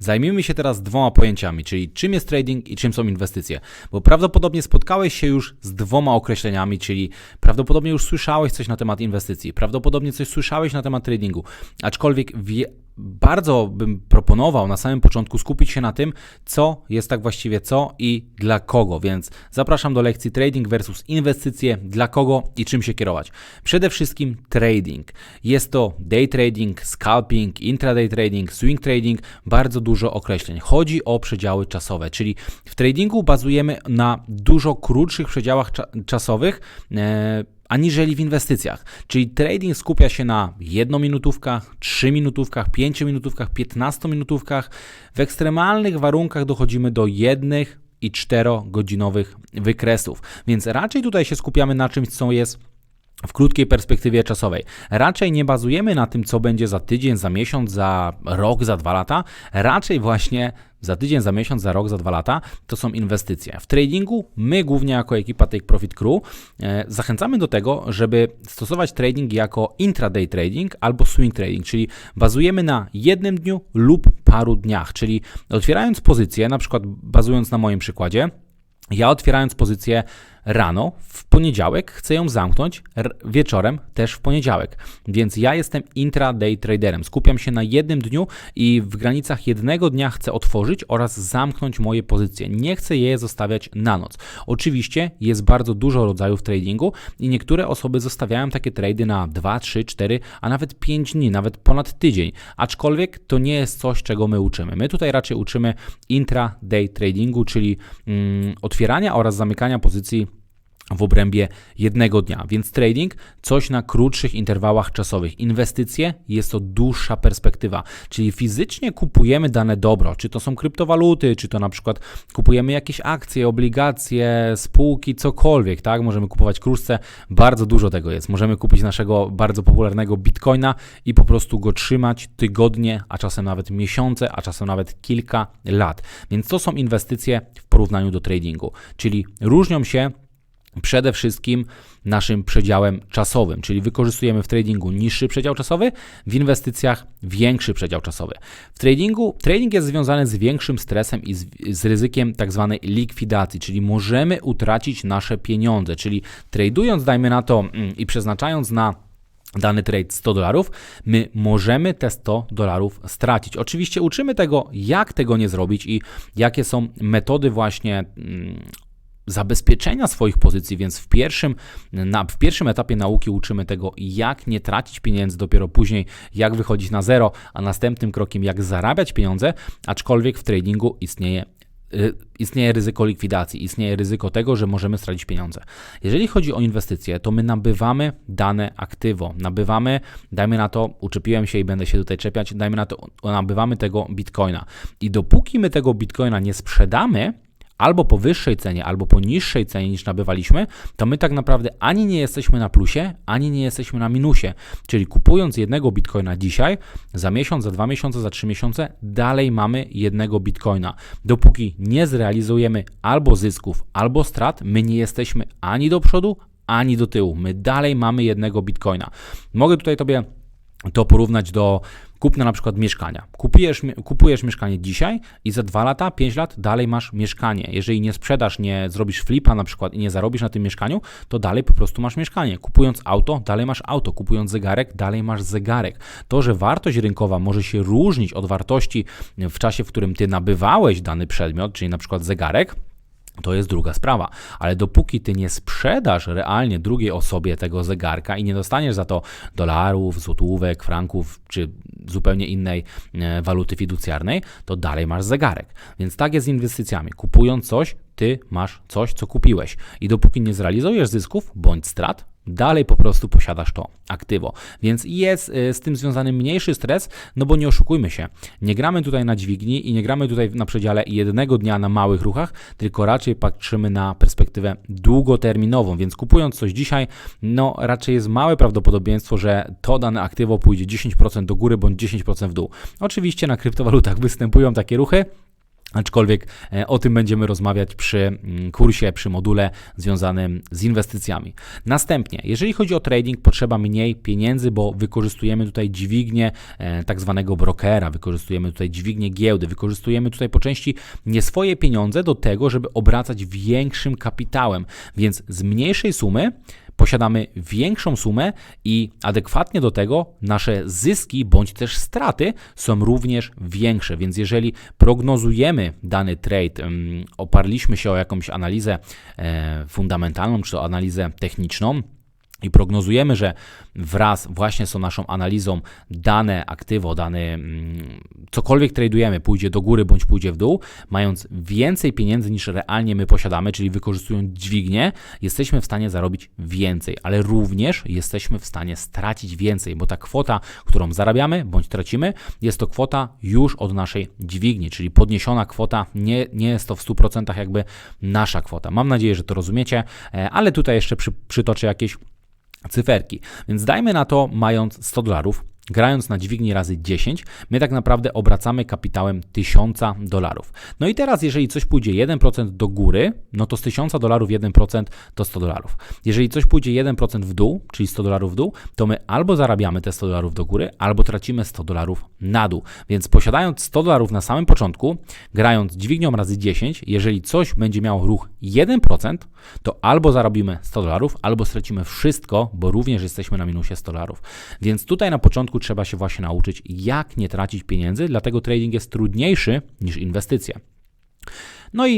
Zajmijmy się teraz dwoma pojęciami, czyli czym jest trading i czym są inwestycje. Bo prawdopodobnie spotkałeś się już z dwoma określeniami, czyli prawdopodobnie już słyszałeś coś na temat inwestycji, prawdopodobnie coś słyszałeś na temat tradingu, aczkolwiek wie, bardzo bym proponował na samym początku skupić się na tym, co jest tak właściwie co i dla kogo. Więc zapraszam do lekcji trading versus inwestycje, dla kogo i czym się kierować. Przede wszystkim trading. Jest to day trading, scalping, intraday trading, swing trading, bardzo dużo określeń. Chodzi o przedziały czasowe, czyli w tradingu bazujemy na dużo krótszych przedziałach cza czasowych. E, aniżeli w inwestycjach. Czyli trading skupia się na jednominutówkach, 3 minutówkach, 5 minutówkach, 15 minutówkach. W ekstremalnych warunkach dochodzimy do jednych i 4 godzinowych wykresów. Więc raczej tutaj się skupiamy na czymś, co jest w krótkiej perspektywie czasowej. Raczej nie bazujemy na tym, co będzie za tydzień, za miesiąc, za rok, za dwa lata. Raczej właśnie za tydzień, za miesiąc, za rok, za dwa lata to są inwestycje. W tradingu my głównie jako ekipa Take Profit Crew e, zachęcamy do tego, żeby stosować trading jako intraday trading albo swing trading, czyli bazujemy na jednym dniu lub paru dniach, czyli otwierając pozycję, na przykład bazując na moim przykładzie, ja otwierając pozycję rano w poniedziałek chcę ją zamknąć wieczorem też w poniedziałek. Więc ja jestem intraday traderem. Skupiam się na jednym dniu i w granicach jednego dnia chcę otworzyć oraz zamknąć moje pozycje. Nie chcę je zostawiać na noc. Oczywiście jest bardzo dużo rodzajów tradingu i niektóre osoby zostawiają takie trady na 2, 3, 4, a nawet 5 dni, nawet ponad tydzień. Aczkolwiek to nie jest coś, czego my uczymy. My tutaj raczej uczymy intraday tradingu, czyli mm, otwierania oraz zamykania pozycji w obrębie jednego dnia. Więc trading coś na krótszych interwałach czasowych. Inwestycje jest to dłuższa perspektywa, czyli fizycznie kupujemy dane dobro, czy to są kryptowaluty, czy to na przykład kupujemy jakieś akcje, obligacje, spółki, cokolwiek, tak? Możemy kupować krótce, bardzo dużo tego jest. Możemy kupić naszego bardzo popularnego bitcoina i po prostu go trzymać tygodnie, a czasem nawet miesiące, a czasem nawet kilka lat. Więc to są inwestycje w porównaniu do tradingu, czyli różnią się przede wszystkim naszym przedziałem czasowym, czyli wykorzystujemy w tradingu niższy przedział czasowy, w inwestycjach większy przedział czasowy. W tradingu trading jest związany z większym stresem i z, z ryzykiem tak zwanej likwidacji, czyli możemy utracić nasze pieniądze, czyli tradując, dajmy na to mm, i przeznaczając na dany trade 100 dolarów, my możemy te 100 dolarów stracić. Oczywiście uczymy tego, jak tego nie zrobić i jakie są metody właśnie mm, zabezpieczenia swoich pozycji, więc w pierwszym, na, w pierwszym etapie nauki uczymy tego, jak nie tracić pieniędzy, dopiero później jak wychodzić na zero, a następnym krokiem jak zarabiać pieniądze, aczkolwiek w tradingu istnieje y, istnieje ryzyko likwidacji, istnieje ryzyko tego, że możemy stracić pieniądze. Jeżeli chodzi o inwestycje, to my nabywamy dane aktywo, nabywamy, dajmy na to, uczepiłem się i będę się tutaj czepiać, dajmy na to, nabywamy tego bitcoina. I dopóki my tego bitcoina nie sprzedamy, albo po wyższej cenie, albo po niższej cenie niż nabywaliśmy, to my tak naprawdę ani nie jesteśmy na plusie, ani nie jesteśmy na minusie. Czyli kupując jednego bitcoina dzisiaj, za miesiąc, za dwa miesiące, za trzy miesiące, dalej mamy jednego bitcoina. Dopóki nie zrealizujemy albo zysków, albo strat, my nie jesteśmy ani do przodu, ani do tyłu. My dalej mamy jednego bitcoina. Mogę tutaj Tobie to porównać do kupna na przykład mieszkania. Kupujesz, kupujesz mieszkanie dzisiaj i za 2 lata, 5 lat dalej masz mieszkanie. Jeżeli nie sprzedasz, nie zrobisz flipa na przykład i nie zarobisz na tym mieszkaniu, to dalej po prostu masz mieszkanie. Kupując auto, dalej masz auto. Kupując zegarek, dalej masz zegarek. To, że wartość rynkowa może się różnić od wartości w czasie, w którym ty nabywałeś dany przedmiot, czyli na przykład zegarek, to jest druga sprawa, ale dopóki ty nie sprzedasz realnie drugiej osobie tego zegarka i nie dostaniesz za to dolarów, złotówek, franków czy zupełnie innej e, waluty fiducjarnej, to dalej masz zegarek. Więc tak jest z inwestycjami. Kupując coś, ty masz coś, co kupiłeś. I dopóki nie zrealizujesz zysków bądź strat, dalej po prostu posiadasz to aktywo. Więc jest y, z tym związany mniejszy stres, no bo nie oszukujmy się. Nie gramy tutaj na dźwigni i nie gramy tutaj na przedziale jednego dnia na małych ruchach, tylko raczej patrzymy na perspektywę długoterminową. Więc kupując coś dzisiaj, no raczej jest małe prawdopodobieństwo, że to dane aktywo pójdzie 10% do góry bądź 10% w dół. Oczywiście na kryptowalutach występują takie ruchy, Aczkolwiek e, o tym będziemy rozmawiać przy mm, kursie, przy module związanym z inwestycjami. Następnie, jeżeli chodzi o trading, potrzeba mniej pieniędzy, bo wykorzystujemy tutaj dźwignię e, tak zwanego brokera, wykorzystujemy tutaj dźwignię giełdy, wykorzystujemy tutaj po części nie swoje pieniądze do tego, żeby obracać większym kapitałem, więc z mniejszej sumy posiadamy większą sumę i adekwatnie do tego nasze zyski bądź też straty są również większe. Więc jeżeli prognozujemy dany trade, oparliśmy się o jakąś analizę e, fundamentalną czy to analizę techniczną, i prognozujemy, że wraz właśnie z tą naszą analizą dane aktywo, dane mm, cokolwiek tradujemy, pójdzie do góry bądź pójdzie w dół, mając więcej pieniędzy niż realnie my posiadamy, czyli wykorzystując dźwignię, jesteśmy w stanie zarobić więcej, ale również jesteśmy w stanie stracić więcej, bo ta kwota, którą zarabiamy bądź tracimy, jest to kwota już od naszej dźwigni, czyli podniesiona kwota, nie, nie jest to w 100% jakby nasza kwota. Mam nadzieję, że to rozumiecie, e, ale tutaj jeszcze przy, przytoczę jakieś cyferki. Więc dajmy na to, mając 100 dolarów, grając na dźwigni razy 10, my tak naprawdę obracamy kapitałem 1000 dolarów. No i teraz, jeżeli coś pójdzie 1% do góry, no to z 1000 dolarów 1% to 100 dolarów. Jeżeli coś pójdzie 1% w dół, czyli 100 dolarów w dół, to my albo zarabiamy te 100 dolarów do góry, albo tracimy 100 dolarów na dół. Więc posiadając 100 dolarów na samym początku, grając dźwignią razy 10, jeżeli coś będzie miało ruch 1%, to albo zarobimy 100 dolarów, albo stracimy wszystko, bo również jesteśmy na minusie 100 dolarów. Więc tutaj na początku trzeba się właśnie nauczyć, jak nie tracić pieniędzy, dlatego trading jest trudniejszy niż inwestycje. No i